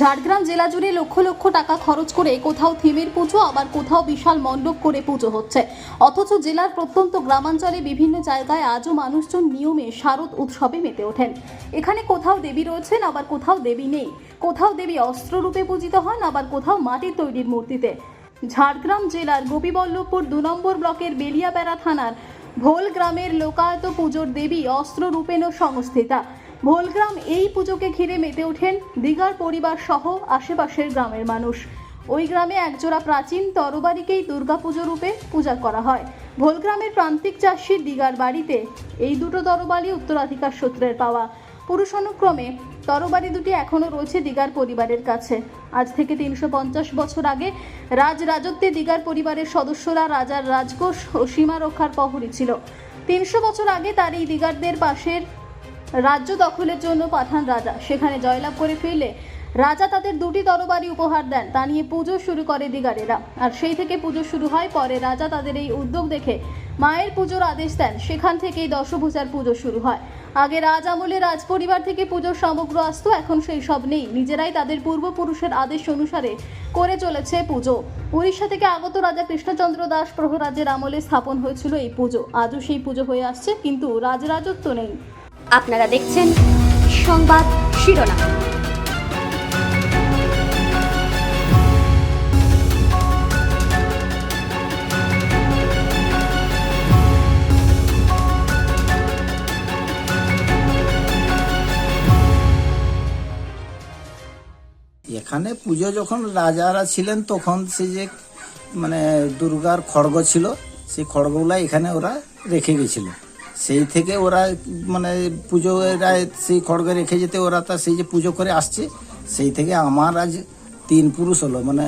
ঝাড়গ্রাম জেলা জুড়ে লক্ষ লক্ষ টাকা খরচ করে কোথাও থিমের পুজো, আবার কোথাও বিশাল মণ্ডপ করে পুজো হচ্ছে। অথচ জেলার প্রত্যন্ত গ্রামাঞ্চলে বিভিন্ন জায়গায় আজও মানুষজন নিয়মে শারদ উৎসবে মেতে ওঠেন। এখানে কোথাও দেবী রয়েছেন, আবার কোথাও দেবী নেই। কোথাও দেবী অস্ত্ররূপে পূজিত হন, আবার কোথাও মাটির তৈরির মূর্তিতে। ঝাড়গ্রাম জেলার গোপীবল্লভপুর দু নম্বর ব্লকের বেলিয়াবেড়া থানার ভোল গ্রামের লোকায়ত পুজোর দেবী অস্ত্র অস্ত্ররূপেণ সংস্থিতা। ভোলগ্রাম এই পুজোকে ঘিরে মেতে ওঠেন দিঘার পরিবার সহ আশেপাশের গ্রামের মানুষ। ওই গ্রামে একজোড়া প্রাচীন তরবারিকেই দুর্গাপুজো রূপে পূজা করা হয়। ভোলগ্রামের প্রান্তিক চাষির দিঘার বাড়িতে এই দুটো তরবারি উত্তরাধিকার সূত্রের পাওয়া। পুরুষানুক্রমে তরবারি দুটি এখনও রয়েছে দিঘার পরিবারের কাছে। আজ থেকে তিনশো পঞ্চাশ বছর আগে রাজ রাজত্বে দিঘার পরিবারের সদস্যরা রাজার রাজকোষ ও সীমা রক্ষার প্রহরী ছিল। তিনশো বছর আগে তার এই দিঘারদের পাশের রাজ্য দখলের জন্য পাঠান রাজা। সেখানে জয়লাভ করে ফিরলে রাজা তাদের দুটি তরবারি উপহার দেন। তা নিয়ে পুজো শুরু করে দিগারেরা। আর সেই থেকে পুজো শুরু হয় পরে রাজা তাদের এই উদ্যোগ দেখে মায়ের পুজোর আদেশ দেন। সেখান থেকেই দশভূজার পুজো শুরু হয়। আগে রাজ আমলে রাজ পরিবার থেকে পুজোর সমগ্র আসতো, এখন সেই সব নেই। নিজেরাই তাদের পূর্বপুরুষের আদেশ অনুসারে করে চলেছে পুজো। উড়িষ্যা থেকে আগত রাজা কৃষ্ণচন্দ্র দাস প্রহরাজের আমলে স্থাপন হয়েছিল এই পুজো। আজও সেই পুজো হয়ে আসছে, কিন্তু রাজরাজত্ব নেই। আপনারা দেখছেন সংবাদ শিরোনাম। এখানে পুজো যখন রাজারা ছিলেন, তখন সে যে মানে দুর্গার খড়গ ছিল সেই খড়গগুলা এখানে ওরা রেখে গেছিল। সেই থেকে ওরা মানে পুজো এরা সেই খড়গ রেখে যেতে ওরা তা সেই যে পুজো করে আসছে, সেই থেকে আমার আজ তিন পুরুষ হলো। মানে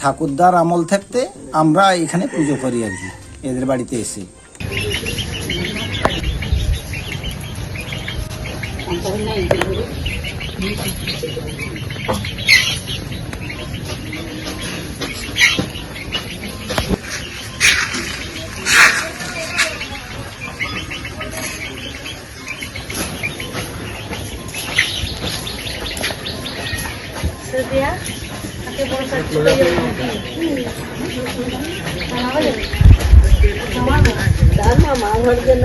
ঠাকুরদার আমল থাকতে আমরা এখানে পুজো করি আর কি, এদের বাড়িতে এসে। তো দেয়া তাকে বলছে ডাল মামা আমার জন্য